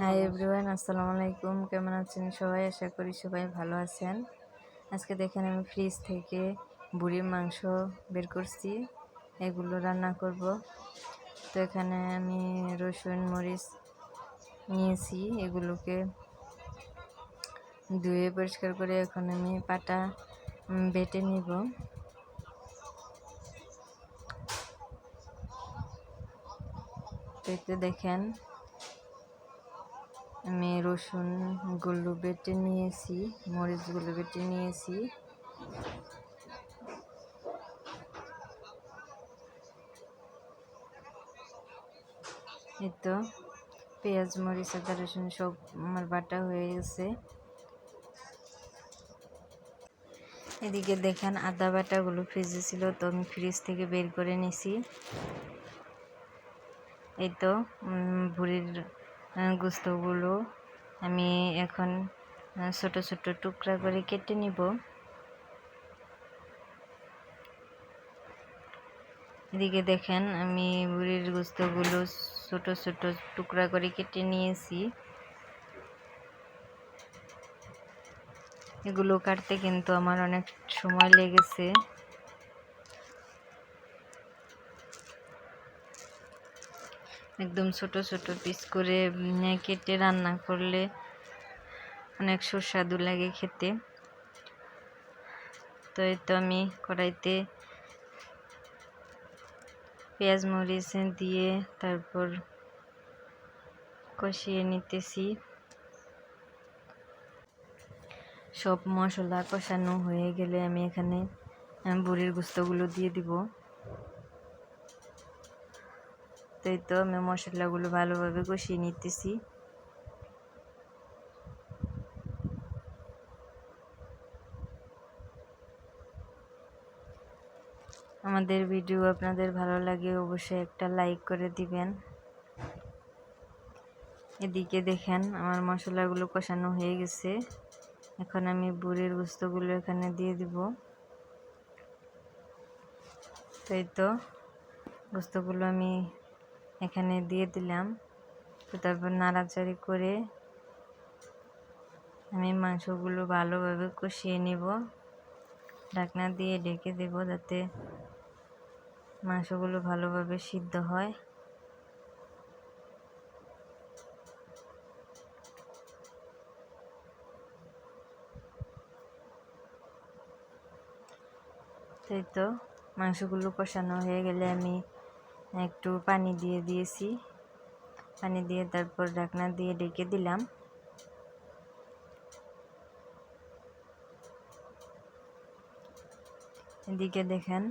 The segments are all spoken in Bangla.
হাই এভরিওয়ান আসসালামু আলাইকুম। কেমন আছেন সবাই? আশা করি সবাই ভালো আছেন। আজকে দেখেন আমি ফ্রিজ থেকে বুড়ির মাংস বের করছি। এগুলো রান্না করব। তো এখানে আমি রসুন, মরিচ নিয়েছি। এগুলোকে ধুয়ে পরিষ্কার করে এখন আমি পাটা বেটে নিব। তো দেখেন আমি রসুনগুলো বেটে নিয়েছি মরিচগুলো বেটে নিয়েছি। এই তো পেঁয়াজ, মরিচ, আদা, রসুন সব আমার বাটা হয়ে গেছে। এদিকে দেখেন আদা বাটাগুলো ফ্রিজে ছিল, তো আমি ফ্রিজ থেকে বের করে নিছি। এই তো ভুড়ির গোস্তগুলো আমি এখন ছোট ছোট টুকরা করে কেটে নিব। এদিকে দেখেন আমি বুড়ির গোস্তগুলো ছোট ছোট টুকরা করে কেটে নিয়েছি। এগুলো কাটতে কিন্তু আমার অনেক সময় লেগেছে। একদম ছোট ছোট পিস করে কেটে রান্না করলে অনেক সুস্বাদু লাগে খেতে। তো এই তো আমি কড়াইতে পেঁয়াজ মরিচ দিয়ে তারপর কষিয়ে নিতেছি। সব মশলা কষানো হয়ে গেলে আমি এখানে বুড়ির গুস্তগুলো দিয়ে দিব। তাই তো আমি মশলাগুলো ভালোভাবে কষিয়ে নিতেছি। আমাদের ভিডিও আপনাদের ভালো লাগে অবশ্যই একটা লাইক করে দিবেন। এদিকে দেখেন আমার মশলাগুলো কষানো হয়ে গেছে। এখন আমি বুড়ির গুস্তগুলো এখানে দিয়ে দিব। তাই তো গুস্তগুলো আমি এখানে দিয়ে দিলাম। তো তারপর নাড়াচাড়ি করে আমি মাংসগুলো ভালোভাবে কষিয়ে নেব। ঢাকনা দিয়ে ডেকে দেব যাতে মাংসগুলো ভালোভাবে সিদ্ধ হয়। তাই তো মাংসগুলো কষানো হয়ে গেলে আমি একটু পানি দিয়ে দিয়েছি। পানি দিয়ে তারপর ঢাকনা দিয়ে ডেকে দিলাম। এদিকে দেখেন,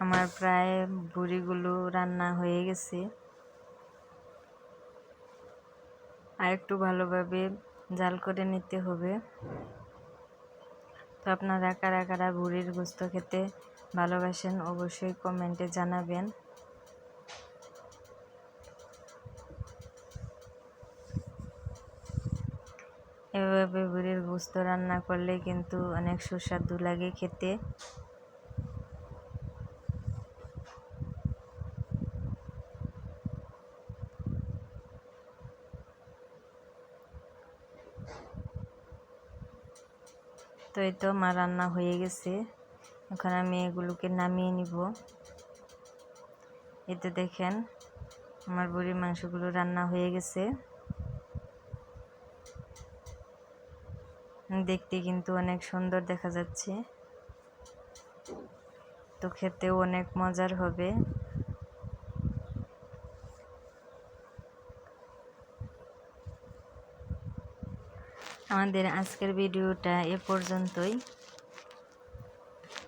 আমার প্রায় বুড়িগুলো রান্না হয়ে গেছে। আর একটু ভালোভাবে জাল করে নিতে হবে। তো আপনারা কারা কারা বুড়ির গোস্ত খেতে ভালোবাসেন, অবশ্যই কমেন্টে জানাবেন। এভাবে বুড়ির গোস্ত রান্না করলে কিন্তু অনেক সুস্বাদু লাগে খেতে। তো এই তো মা রান্না হয়ে গেছে। এখন আমি এগুলোকে নামিয়ে নিব। এতে দেখেন, আমার বুড়ির মাংসগুলো রান্না হয়ে গেছে। দেখতে কিন্তু অনেক সুন্দর দেখা যাচ্ছে। তো খেতেও অনেক মজার হবে। আমাদের আজকের ভিডিওটা এ পর্যন্তই।